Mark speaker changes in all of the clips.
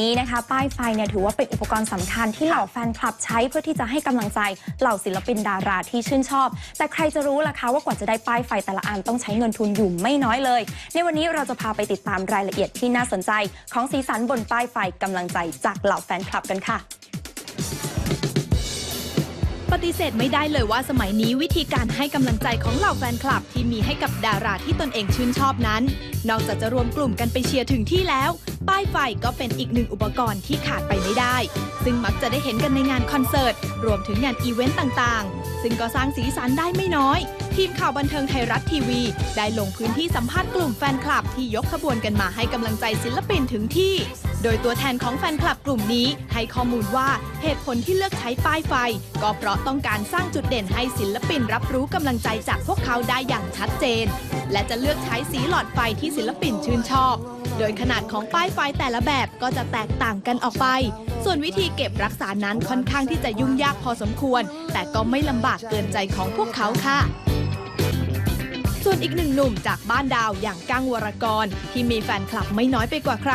Speaker 1: นี้นะคะ ป้ายไฟเนี่ยถือว่าเป็นอุปกรณ์สำคัญที่เหล่าแฟนคลับใช้เพื่อที่จะให้กำลังใจเหล่าศิลปินดาราที่ชื่นชอบ แต่ใครจะรู้ล่ะคะว่ากว่าจะได้ป้ายไฟแต่ละอันต้องใช้เงินทุนอยู่ไม่น้อยเลย ในวันนี้เราจะพาไปติดตามรายละเอียดที่น่าสนใจ ของสีสันบนป้ายไฟกำลังใจจากเหล่าแฟนคลับกันค่ะ
Speaker 2: ป ฏิเสธไม่ได้เลยว่าสมัยนี้วิธีการให้กำลังใจของเหล่าแฟนคลับ ที่มีให้กับดาราที่ตนเองชื่นชอบนั้น นอกจากจะรวมกลุ่มกันไปเชียร์ถึงที่แล้ว ป้ายไฟก็เป็นอีกหนึ่งอุปกรณ์ที่ขาดไปไม่ได้ ซึ่งมักจะได้เห็นกันในงานคอนเสิร์ต รวมถึงงานอีเวนต์ต่างๆ ซึ่งก็สร้างสีสันได้ไม่น้อย ทีมข่าวบันเทิงไทยรัฐทีวี ได้ลงพื้นที่สัมภาษณ์กลุ่มแฟนคลับที่ยกขบวนกันมาให้กำลังใจศิลปินถึงที่ โดยตัวแทนของแฟนคลับกลุ่มนี้ ให้ข้อมูลว่าเหตุผลที่เลือกใช้ป้ายไฟ ก็เพราะต้องการสร้างจุดเด่นให้ศิลปินรับรู้กำลังใจจากพวกเขาได้อย่างชัดเจน และจะเลือกใช้สีหลอดไฟที่ศิลปินชื่นชอบ โดยขนาดของป้ายไฟแต่ละแบบก็จะแตกต่างกันออกไป ส่วนวิธีเก็บรักษานั้นค่อนข้างที่จะยุ่งยากพอสมควร แต่ก็ไม่ลำบากเกินใจของพวกเขาค่ะ ส่วนอีกหนึ่งหนุ่มจากบ้านดาวอย่างก้งวรกร ที่มีแฟนคลับไม่น้อยไปกว่าใคร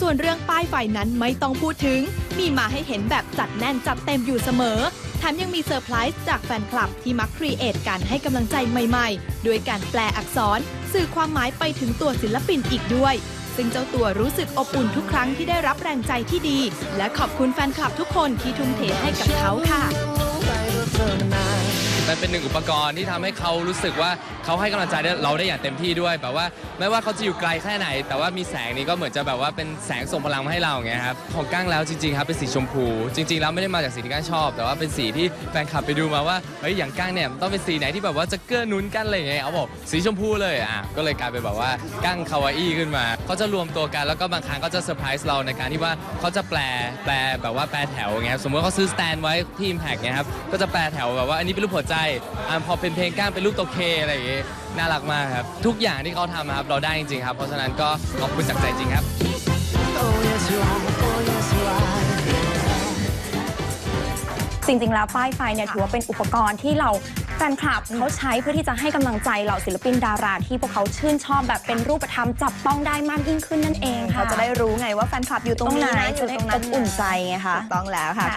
Speaker 2: ส่วนเรื่องป้ายไฟนั้นไม่ต้องพูดถึง มีมาให้เห็นแบบจัดแน่นจัดเต็มอยู่เสมอแถมยังมีเซอร์ไพรส์จากแฟนคลับที่มักครีเอทการให้กำลังใจใหม่ๆ ด้วยการแปลอักษร สื่อความหมายไปถึงตัวศิลปินอีกด้วย ซึ่งเจ้าตัวรู้สึกอบอุ่นทุกครั้งที่ได้รับแรงใจที่ดี และขอบคุณแฟนคลับทุกคนที่ทุ่มเทให้กับเขาค่ะ
Speaker 3: มันเป็นหนึ่งอุปกรณ์ที่ทำให้เขารู้สึกว่า เขาให้กำลังใจเราได้อย่างเต็มที่ด้วยแบบว่าไม่ว่าเขาจะอยู่ไกลแค่ไหน แต่ว่ามีแสงนี้ก็เหมือนจะแบบว่าเป็นแสงส่งพลังมาให้เราอย่างเงี้ยครับของก้างแล้วจริงๆครับเป็นสีชมพู จริง ๆ แล้วไม่ได้มาจากสีที่ก้างชอบ แต่ว่าเป็นสีที่แฟนคลับไปดูมาว่าเฮ้ยอย่างก้างเนี่ยมันต้องเป็นสีไหนที่แบบว่าจะเกื้อหนุนกันอะไรอย่างเงี้ยเอาบอกสีชมพูเลยอะก็เลยกลายเป็นแบบว่าก้างคาวาอี้ขึ้นมาเขาจะรวมตัวกันแล้วก็บางครั้งก็จะเซอร์ไพรส์เราในการที่ว่าเขาจะแปลแปลแบบว่าแปลแถวอย่างเงี้ยสมมติเขาซื้อสแตนไว้ที่ Impact เนี่ยครับก็จะแปลแถวแบบว่าอันนี้เป็นรูปหัวใจอ่าพอเป็นเพลงก้างเป็นรูปตัวเคอะไรอย่างเงี้ยน่ารักมากครับ ทุกอย่างที่เขาทำนะครับเราได้จริงๆครับ เพราะฉะนั้นก็ขอบคุณจากใจจริงครับ
Speaker 1: จริง ๆ แล้วป้ายไฟเนี่ยถือว่าเป็นอุปกรณ์ที่เราแฟนคลับเขาใช้เพื่อที่จะให้กำลังใจเหล่าศิลปินดาราที่พวกเขาชื่นชอบแบบเป็นรูปธรรมจับต้องได้มากยิ่งขึ้นนั่นเองค่ะ
Speaker 4: เขาจะได้รู้ไงว่าแฟนคลับอยู่ตรงนี้นะ
Speaker 1: ตรงไหน
Speaker 4: อยู่ตรงนั้น
Speaker 1: จะได้อบอุ่นใจไงคะ
Speaker 4: ถูกต้องแล้วค่ะ
Speaker 1: ค่ะ